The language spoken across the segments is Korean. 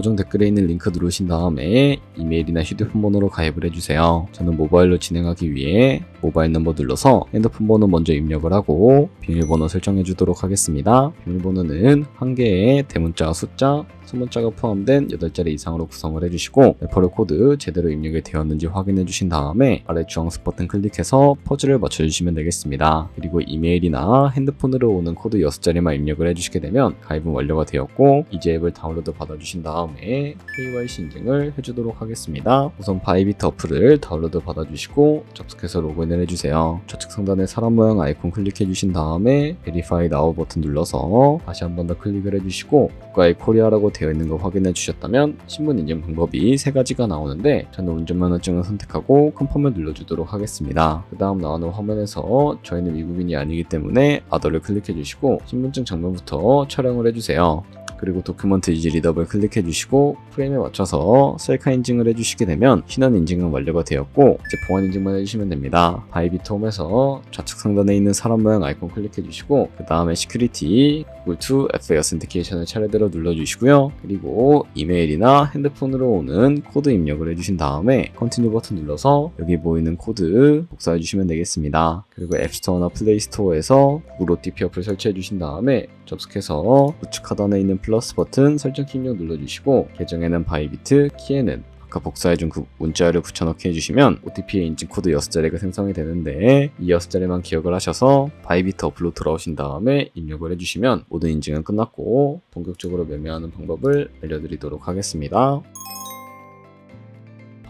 고정 댓글에 있는 링크 누르신 다음에 이메일이나 휴대폰 번호로 가입을 해주세요. 저는 모바일로 진행하기 위해 모바일 넘버 눌러서 핸드폰 번호 먼저 입력을 하고 비밀번호 설정해 주도록 하겠습니다. 비밀번호는 한 개의 대문자 숫자 소문자가 포함된 8자리 이상으로 구성을 해주시고 레퍼럴 코드 제대로 입력이 되었는지 확인해 주신 다음에 아래 주황색 버튼 클릭해서 퍼즐을 맞춰주시면 되겠습니다. 그리고 이메일이나 핸드폰으로 오는 코드 6자리만 입력을 해주시게 되면 가입은 완료가 되었고 이제 앱을 다운로드 받아주신 다음에 KYC 인증을 해주도록 하겠습니다. 우선 바이비트 어플을 다운로드 받아주시고 접속해서 로그인을 해주세요. 좌측 상단에 사람 모양 아이콘 클릭해 주신 다음에 Verify Now 버튼 눌러서 다시 한 번 더 클릭을 해주시고 국가의 코리아라고 되어 있는 거 확인해 주셨다면 신분 인증 방법이 세 가지가 나오는데 저는 운전면허증을 선택하고 컨펌을 눌러주도록 하겠습니다. 그 다음 나오는 화면에서 저희는 미국인이 아니기 때문에 아더를 클릭해 주시고 신분증 장면부터 촬영을 해주세요. 그리고 도큐먼트 이지 리더블 클릭해 주시고 프레임에 맞춰서 셀카 인증을 해주시게 되면 신원 인증은 완료가 되었고 이제 보안 인증만 해주시면 됩니다. 바이비트 홈에서 좌측 상단에 있는 사람 모양 아이콘 클릭해 주시고 그 다음에 시큐리티 to FA 어센티케이션을 차례대로 눌러주시고요. 그리고 이메일이나 핸드폰으로 오는 코드 입력을 해주신 다음에 컨티뉴 버튼 눌러서 여기 보이는 코드 복사해 주시면 되겠습니다. 그리고 앱스토어나 플레이스토어에서 구글 OTP 어플 설치해 주신 다음에 접속해서 우측 하단에 있는 플러스 버튼 설정 입력 눌러주시고 계정에는 바이비트, 키에는 아까 복사해준 그 문자를 붙여넣기 해주시면 OTP의 인증 코드 6자리가 생성이 되는데 이 6자리만 기억을 하셔서 바이비트 어플로 돌아오신 다음에 입력을 해주시면 모든 인증은 끝났고 본격적으로 매매하는 방법을 알려드리도록 하겠습니다.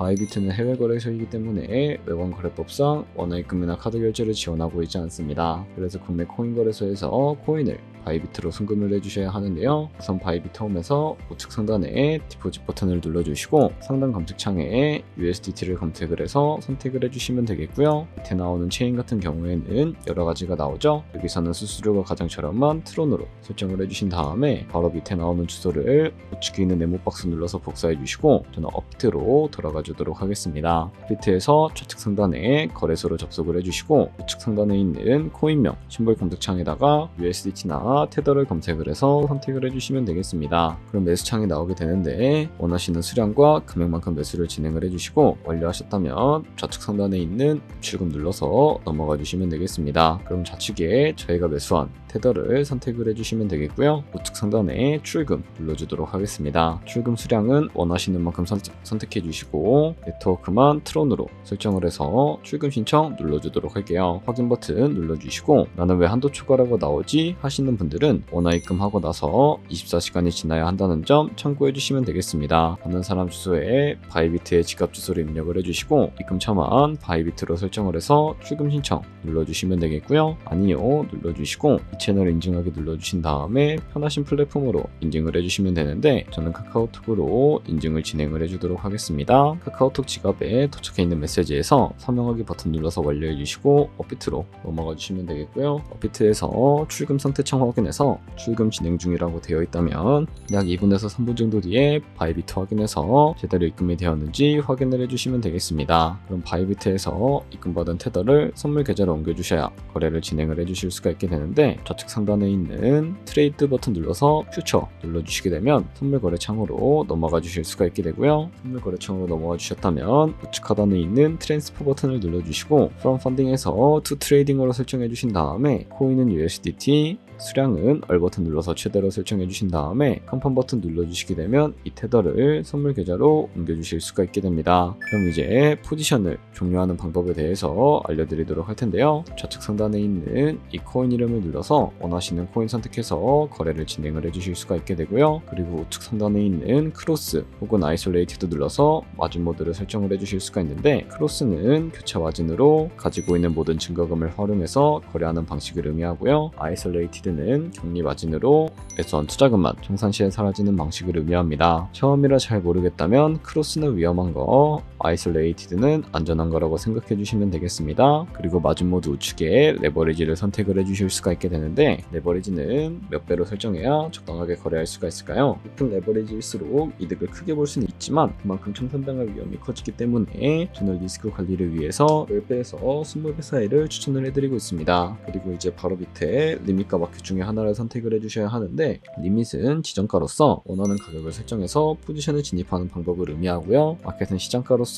바이비트는 해외 거래소이기 때문에 외관 거래법상 원화입금이나 카드 결제를 지원하고 있지 않습니다. 그래서 국내 코인 거래소에서 코인을 바이비트로 송금을 해주셔야 하는데요. 우선 바이비트 홈에서 우측 상단에 디포짓 버튼을 눌러주시고 상단 검색창에 USDT를 검색을 해서 선택을 해주시면 되겠고요. 밑에 나오는 체인 같은 경우에는 여러 가지가 나오죠. 여기서는 수수료가 가장 저렴한 트론으로 설정을 해주신 다음에 바로 밑에 나오는 주소를 우측에 있는 네모 박스 눌러서 복사해 주시고 저는 업비트로 돌아가 주 도록 하겠습니다. 업비트에서 좌측 상단에 거래소로 접속을 해주시고 우측 상단에 있는 코인명 심볼 검색창에다가 USDT나 테더를 검색을 해서 선택을 해주시면 되겠습니다. 그럼 매수창이 나오게 되는데 원하시는 수량과 금액만큼 매수를 진행을 해주시고 완료하셨다면 좌측 상단에 있는 출금 눌러서 넘어가 주시면 되겠습니다. 그럼 좌측에 저희가 매수한 테더를 선택을 해주시면 되겠고요. 우측 상단에 출금 눌러주도록 하겠습니다. 출금 수량은 원하시는 만큼 선, 선택해 주시고 네트워크만 트론으로 설정을 해서 출금 신청 눌러주도록 할게요. 확인 버튼 눌러주시고 나는 왜 한도 초과라고 나오지 하시는 분들은 원화 입금 하고 나서 24시간이 지나야 한다는 점 참고해 주시면 되겠습니다. 받는 사람 주소에 바이비트의 지갑 주소를 입력을 해주시고 입금 처만 바이비트로 설정을 해서 출금 신청 눌러주시면 되겠고요. 아니요 눌러주시고 채널 인증하기 눌러주신 다음에 편하신 플랫폼으로 인증을 해주시면 되는데 저는 카카오톡으로 인증을 진행을 해주도록 하겠습니다. 카카오톡 지갑에 도착해 있는 메시지에서 서명하기 버튼 눌러서 완료해 주시고 업비트로 넘어가 주시면 되겠고요. 업비트에서 출금 상태 창 확인해서 출금 진행 중이라고 되어 있다면 약 2분에서 3분 정도 뒤에 바이비트 확인해서 제대로 입금이 되었는지 확인을 해주시면 되겠습니다. 그럼 바이비트에서 입금받은 테더를 선물 계좌로 옮겨주셔야 거래를 진행을 해주실 수가 있게 되는데 좌측 상단에 있는 트레이드 버튼 눌러서 퓨처 눌러주시게 되면 선물 거래 창으로 넘어가 주실 수가 있게 되고요. 선물 거래 창으로 넘어가 주셨다면 우측 하단에 있는 트랜스퍼 버튼을 눌러주시고 from funding에서 to trading으로 설정해 주신 다음에 코인은 USDT 수량은 얼 버튼 눌러서 최대로 설정해 주신 다음에 컴펌 버튼 눌러주시게 되면 이 테더를 선물 계좌로 옮겨주실 수가 있게 됩니다. 그럼 이제 포지션을 종료하는 방법에 대해서 알려드리도록 할 텐데요. 좌측 상단에 있는 이 코인 이름을 눌러서 원하시는 코인 선택해서 거래를 진행을 해주실 수가 있게 되고요. 그리고 우측 상단에 있는 크로스 혹은 아이솔레이티드 눌러서 마진 모드를 설정을 해주실 수가 있는데 크로스는 교차 마진으로 가지고 있는 모든 증거금을 활용해서 거래하는 방식을 의미하고요. 아이솔레이티드 는 격리 마진으로 매수한 투자금만 청산 시에 사라지는 방식을 의미합니다. 처음이라 잘 모르겠다면 크로스는 위험한 거, 아이솔레이티드는 안전한 거라고 생각해 주시면 되겠습니다. 그리고 마진 모드 우측에 레버리지를 선택을 해 주실 수가 있게 되는데 레버리지는 몇 배로 설정해야 적당하게 거래할 수가 있을까요? 높은 레버리지일수록 이득을 크게 볼 수는 있지만 그만큼 청산당할 위험이 커지기 때문에 저는 리스크 관리를 위해서 10배에서 20배 사이를 추천을 해드리고 있습니다. 그리고 이제 바로 밑에 리밋과 마켓 중에 하나를 선택을 해주셔야 하는데 리밋은 지정가로서 원하는 가격을 설정해서 포지션을 진입하는 방법을 의미하고요. 마켓은 시장가로서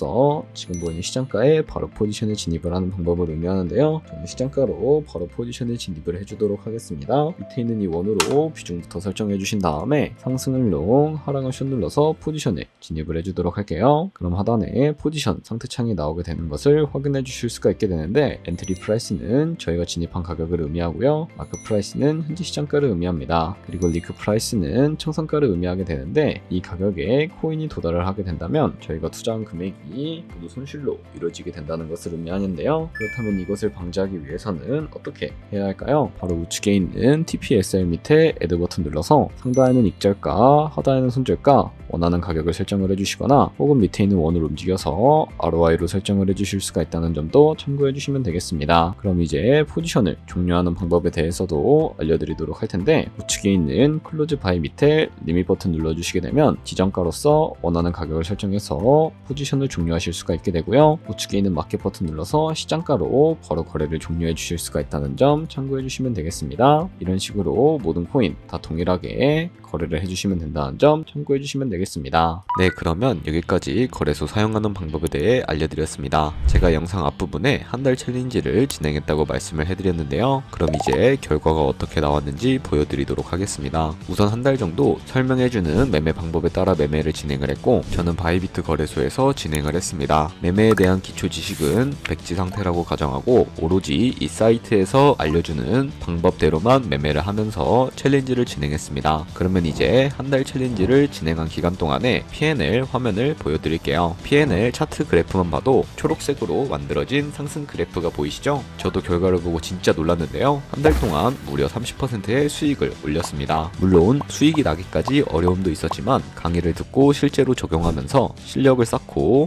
지금 보이는 시장가에 바로 포지션을 진입을 하는 방법을 의미하는데요. 저는 시장가로 바로 포지션을 진입을 해주도록 하겠습니다. 밑에 있는 이 원으로 비중부터 설정해 주신 다음에 상승을 롱, 하락을 숏 눌러서 포지션에 진입을 해주도록 할게요. 그럼 하단에 포지션 상태 창이 나오게 되는 것을 확인해 주실 수가 있게 되는데 엔트리 프라이스는 저희가 진입한 가격을 의미하고요. 마크 프라이스는 현재 시장가를 의미합니다. 그리고 리크 프라이스는 청산가를 의미하게 되는데 이 가격에 코인이 도달을 하게 된다면 저희가 투자한 금액이 모두 손실로 이루어지게 된다는 것을 의미하는데요. 그렇다면 이것을 방지하기 위해서는 어떻게 해야 할까요? 바로 우측에 있는 TPSL 밑에 애드 버튼 눌러서 상단에는 익절가, 하단에는 손절가 원하는 가격을 설정을 해주시거나 혹은 밑에 있는 원을 움직여서 ROI로 설정을 해주실 수가 있다는 점도 참고해 주시면 되겠습니다. 그럼 이제 포지션을 종료하는 방법에 대해서도 알려드리도록 할 텐데 우측에 있는 클로즈 바이 밑에 리밋 버튼 눌러주시게 되면 지정가로서 원하는 가격을 설정해서 포지션을 종료하실 수가 있게 되고요. 우측에 있는 마켓 버튼 눌러서 시장가로 바로 거래를 종료해 주실 수가 있다는 점 참고해 주시면 되겠습니다. 이런 식으로 모든 코인 다 동일하게 거래를 해주시면 된다는 점 참고해 주시면 되겠습니다. 네, 그러면 여기까지 거래소 사용하는 방법에 대해 알려드렸습니다. 제가 영상 앞부분에 한 달 챌린지를 진행했다고 말씀을 해드렸는데요. 그럼 이제 결과가 어떻게 나왔는지 보여드리도록 하겠습니다. 우선 한 달 정도 설명해주는 매매 방법에 따라 매매를 진행을 했고 저는 바이비트 거래소에서 진행 을 했습니다. 매매에 대한 기초 지식은 백지 상태라고 가정하고 오로지 이 사이트에서 알려주는 방법대로만 매매를 하면서 챌린지를 진행했습니다. 그러면 이제 한 달 챌린지를 진행한 기간 동안에 P&L 화면을 보여드릴게요. P&L 차트 그래프만 봐도 초록색으로 만들어진 상승 그래프가 보이시죠? 저도 결과를 보고 진짜 놀랐는데요. 한 달 동안 무려 30%의 수익을 올렸습니다. 물론 수익이 나기까지 어려움도 있었지만 강의를 듣고 실제로 적용하면서 실력을 쌓고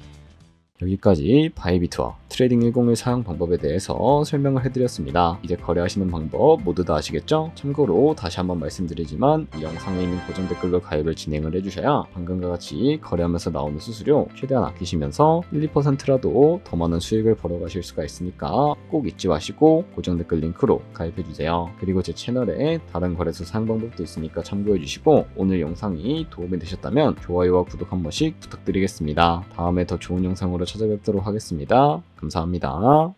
여기까지 바이비트와 트레이딩 101 사용 방법에 대해서 설명을 해드렸습니다. 이제 거래하시는 방법 모두 다 아시겠죠? 참고로 다시 한번 말씀드리지만 이 영상에 있는 고정 댓글로 가입을 진행을 해주셔야 방금과 같이 거래하면서 나오는 수수료 최대한 아끼시면서 1, 2%라도 더 많은 수익을 벌어가실 수가 있으니까 꼭 잊지 마시고 고정 댓글 링크로 가입해주세요. 그리고 제 채널에 다른 거래소 사용 방법도 있으니까 참고해주시고 오늘 영상이 도움이 되셨다면 좋아요와 구독 한 번씩 부탁드리겠습니다. 다음에 더 좋은 영상으로 찾아뵙도록 하겠습니다. 감사합니다.